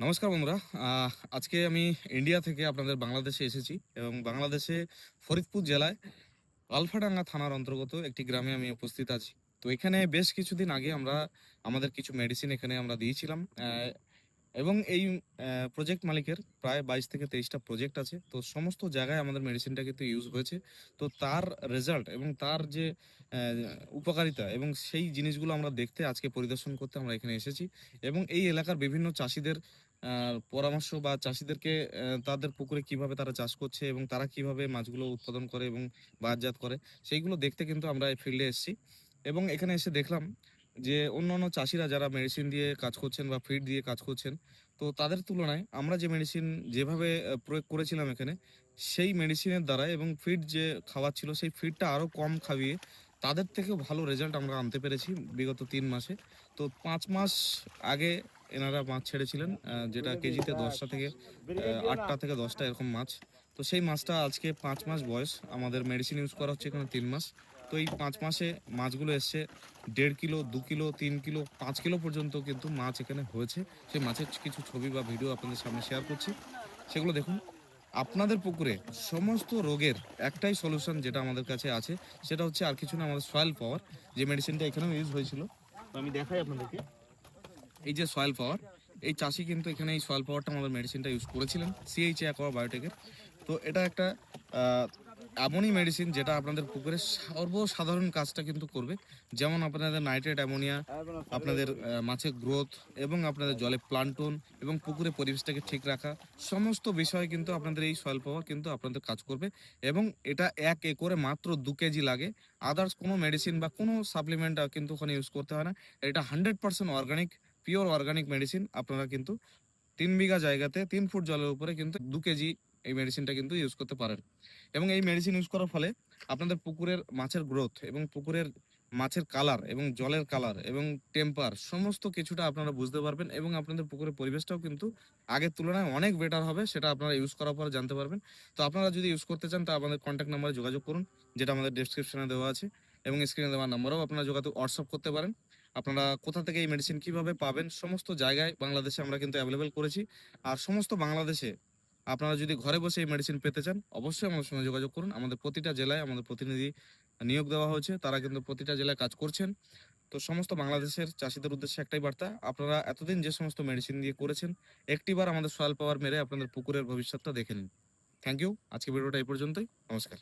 নমস্কার বন্ধুরা আজকে আমি ইন্ডিয়া থেকে আপনাদের বাংলাদেশে এসেছি এবং বাংলাদেশে ফরিদপুর জেলায় আলফাডাঙ্গা থানার অন্তর্গত একটি গ্রামে আমি উপস্থিত আছি। তো এখানে বেশ কিছুদিন আগে আমরা আমাদের কিছু মেডিসিন এখানে আমরা দিয়েছিলাম। এবং এই প্রজেক্ট মালিকের প্রায় বাইশ থেকে তেইশটা প্রজেক্ট আছে। তো সমস্ত জায়গায় আমাদের মেডিসিনটা কিন্তু ইউজ হয়েছে। তো তার রেজাল্ট এবং তার যে উপকারিতা এবং সেই জিনিসগুলো আমরা দেখতে, আজকে পরিদর্শন করতে আমরা এখানে এসেছি এবং এই এলাকার বিভিন্ন চাষিদের পরামর্শ বা চাষিদেরকে তাদের পুকুরে কীভাবে তারা চাষ করছে এবং তারা কীভাবে মাছগুলো উৎপাদন করে এবং বাজারজাত করে, সেইগুলো দেখতে কিন্তু আমরা এই ফিল্ডে এসেছি। এবং এখানে এসে দেখলাম যে অন্য অন্য চাষিরা যারা মেডিসিন দিয়ে কাজ করছেন বা ফিড দিয়ে কাজ করছেন, তো তাদের তুলনায় আমরা যে মেডিসিন যেভাবে প্রয়োগ করেছিলাম এখানে, সেই মেডিসিনের দ্বারা এবং ফিড যে খাওয়াচ্ছিল সেই ফিডটা আরও কম খাইয়ে তাদের থেকেও ভালো রেজাল্ট আমরা আনতে পেরেছি বিগত তিন মাসে। তো পাঁচ মাস আগে এনারা মাছ ছেড়েছিলেন যেটা কেজিতে দশটা থেকে আটটা থেকে দশটা এরকম মাছ। তো সেই মাছটা আজকে পাঁচ মাস বয়স, আমাদের মেডিসিন ইউজ করা হচ্ছে এখানে তিন মাস। তো এই পাঁচ মাসে মাছগুলো এসছে, দেড় কিলো, দু কিলো, তিন কিলো, পাঁচ কিলো পর্যন্ত কিন্তু মাছ এখানে হয়েছে। সেই মাছের কিছু ছবি বা ভিডিও আপনাদের সামনে শেয়ার করছি। সেগুলো দেখুন। আপনাদের পুকুরে সমস্ত রোগের একটাই সলিউশন যেটা আমাদের কাছে আছে, সেটা হচ্ছে আর কিছু না, আমাদের সয়েল পাওয়ার যে মেডিসিনটা এখানেও ইউজ হয়েছিল। তো আমি দেখাই আপনাদেরকে। এই যে সয়েল পাওয়ার এই চাষি কিন্তু এখানে এই সয়েল পাওয়ারটা আমাদের মেডিসিনটা ইউজ করেছিলেন সিএইচ অ্যাকোয়া বায়োটেকের তো এটা একটা এমনই মেডিসিন যেটা আপনাদের পুকুরে সর্বসাধারণ কাজটা কিন্তু করবে। যেমন আপনাদের নাইট্রেট অ্যামোনিয়া আপনাদের মাছের গ্রোথ এবং আপনাদের জলে প্লান্টন এবং পুকুরে পরিবেশটাকে ঠিক রাখা, সমস্ত বিষয়ে কিন্তু আপনাদের এই সয়েল পাওয়ার কিন্তু আপনাদের কাজ করবে এবং এটা এক একরে মাত্র দু কেজি লাগে। আদার্স কোনো মেডিসিন বা কোনো সাপ্লিমেন্ট কিন্তু ওখানে ইউজ করতে হয় না। এটা hundred percent organic pure organic medicine আপনারা কিন্তু তিন বিঘা জায়গাতে তিন ফুট জলের উপরে কিন্তু দু কেজি এই মেডিসিনটা কিন্তু ইউজ করতে পারেন। এবং এই মেডিসিন ইউজ করার ফলে আপনাদের পুকুরের মাছের গ্রোথ এবং পুকুরের মাছের কালার এবং জলের কালার এবং টেম্পার সমস্ত কিছুটা আপনারা বুঝতে পারবেন এবং আপনাদের পুকুরের পরিবেশটাও কিন্তু আগের তুলনায় অনেক বেটার হবে, সেটা আপনারা ইউজ করার পরে জানতে পারবেন। তো আপনারা যদি ইউজ করতে চান, তা আমাদের কন্ট্যাক্ট নাম্বারে যোগাযোগ করুন, যেটা আমাদের ডেসক্রিপশনে দেওয়া আছে। এবং স্ক্রিনে দেওয়া নাম্বারও আপনারা যোগাযোগ হোয়াটসঅ্যাপ করতে পারেন। আপনারা কোথা থেকে এই মেডিসিন কীভাবে পাবেন, সমস্ত জায়গায় বাংলাদেশে আমরা কিন্তু অ্যাভেলেবেল করেছি। আর সমস্ত বাংলাদেশে আপনারা যদি ঘরে বসে এই মেডিসিন পেতে চান, অবশ্যই আমাদের সঙ্গে যোগাযোগ করুন। আমাদের প্রতিটা জেলায় আমাদের প্রতিনিধি নিয়োগ দেওয়া হয়েছে। তারা কিন্তু প্রতিটা জেলায় কাজ করছেন। তো সমস্ত বাংলাদেশের চাষিদের উদ্দেশ্যে একটাই বার্তা, আপনারা এতদিন যে সমস্ত মেডিসিন দিয়ে করেছেন, একটিবার আমাদের সয়াল পাওয়ার মেরে আপনাদের পুকুরের ভবিষ্যৎটা দেখে নিন। থ্যাংক ইউ আজকে ভিডিওটা এই পর্যন্তই। নমস্কার।